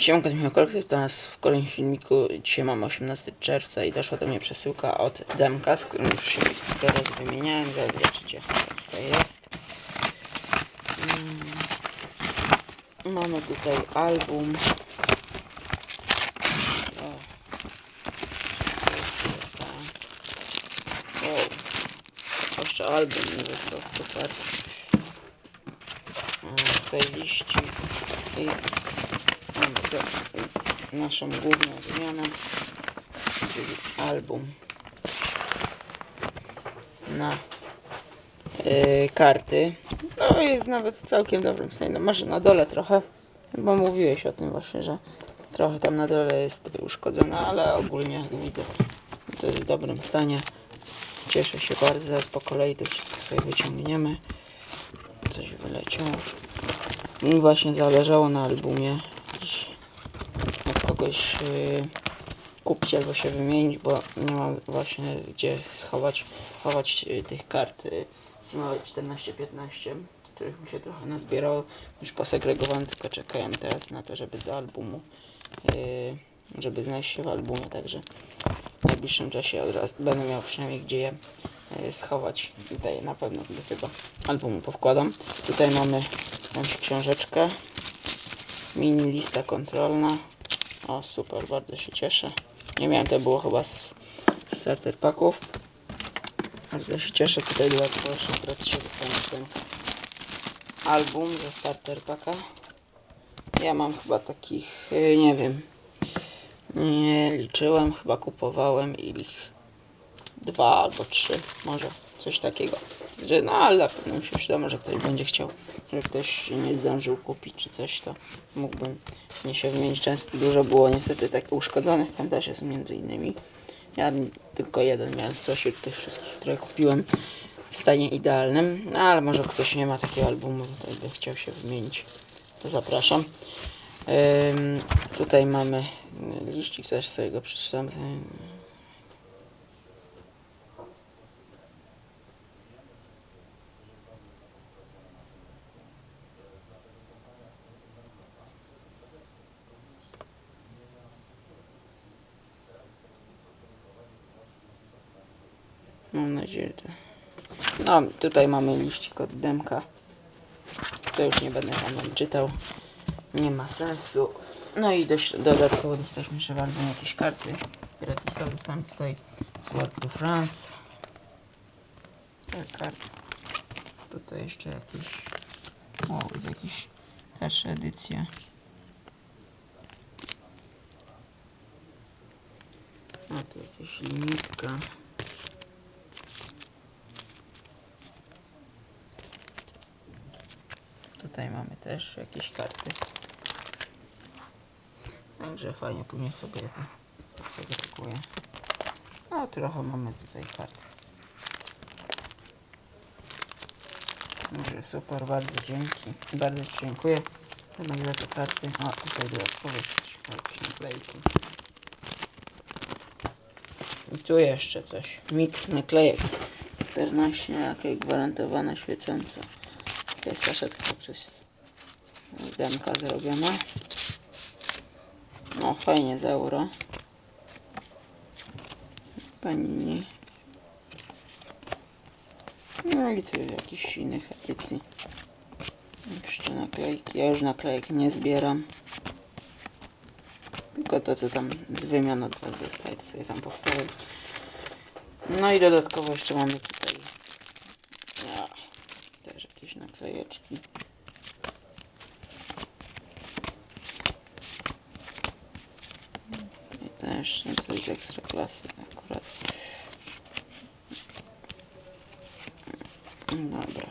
Siemanko, Michał Kolek, to nas w kolejnym filmiku. Dzisiaj mamy 18 czerwca i doszła do mnie przesyłka od Demka, z którym już się teraz wymieniałem. Zaraz zobaczycie, co tutaj jest. Mm. Mamy tutaj album. Wow. Jeszcze album nie super. A, Tutaj liści to, naszą główną zmianę, czyli album na yy, karty. To jest nawet w całkiem dobrym stanie. No może na dole trochę, bo mówiłeś o tym właśnie, że trochę tam na dole jest uszkodzone, ale ogólnie jak widzę to jest w dobrym stanie. Cieszę się bardzo, po kolei to wszystko sobie wyciągniemy. Coś wyleciało. Mi właśnie zależało na albumie. Kogoś yy, kupić albo się wymienić, bo nie mam właśnie gdzie schować chować yy, tych kart yy, Simowe 14-15, których mi się trochę nazbierało. Już posegregowałem, tylko czekałem teraz na to, żeby do albumu, yy, żeby znaleźć się w albumie, także w najbliższym czasie od razu będę miał przynajmniej gdzie je yy, schować. Tutaj na pewno do tego albumu powkładam. Tutaj mamy książeczkę. Mini lista kontrolna. O super, bardzo się cieszę. Nie miałem, to było chyba z z starter packów. Bardzo się cieszę. Tutaj jeszcze w gratis się dostanie ten album ze starter packa. Ja mam chyba takich, yy, nie wiem, nie liczyłem, chyba kupowałem ich dwa albo trzy, może coś takiego. Że, no ale mi się przyda, może ktoś będzie chciał, że ktoś nie zdążył kupić czy coś, to mógłbym nie się wymienić. Często dużo było niestety tak uszkodzonych, tam też jest między innymi. Ja tylko jeden miałem spośród tych wszystkich, które kupiłem w stanie idealnym, no ale może ktoś nie ma takiego albumu, to by chciał się wymienić, to zapraszam. Ym, tutaj mamy liścik, też sobie go przeczytam. Mam nadzieję, że. No, tutaj mamy liścik od Demka. To już nie będę wam czytał. Nie ma sensu. No i dość, dodatkowo dostaliśmy jeszcze album jakieś karty gratisowe. Dostałem tutaj z World to France. Karty. Tutaj jeszcze jakieś... O, jest jakieś też edycja. A tu jakaś limitka. Tutaj mamy też jakieś karty. Także fajnie, później sobie to segreguję. A trochę mamy tutaj kart. Także super, bardzo dzięki. Bardzo Ci dziękuję. Jednak za te karty. A tutaj jakieś naklejki. I tu jeszcze coś. Miks naklejek. 14 jakie gwarantowana świecąca. To jest saszetka przez demka zrobiona. No fajnie z euro. Panini. No i tu jakichś innych edycji. Jeszcze naklejki. Ja już naklejek nie zbieram. Tylko to co tam z wymian od was dostaję, to sobie tam powtórzę. No i dodatkowo jeszcze mamy tutaj ja, też jakieś I też no to jest ekstra klasy akurat. Dobra.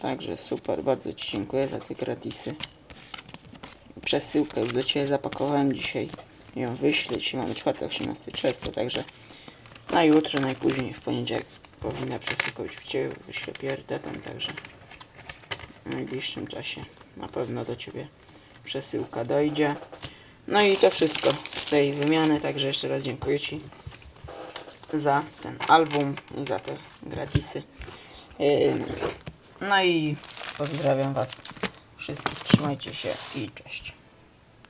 Także super, bardzo Ci dziękuję za te gratisy. Przesyłkę już do Ciebie zapakowałem dzisiaj. Ją wyślę. Dzisiaj mamy czwartek, 18 czerwca, także na jutro, najpóźniej w poniedziałek powinna przesyłka być w Ciebie. Wyślę priorytetem, także w najbliższym czasie na pewno do Ciebie przesyłka dojdzie. No i to wszystko z tej wymiany, także jeszcze raz dziękuję Ci za ten album i za te gratisy. No i pozdrawiam Was wszystkich, trzymajcie się i cześć.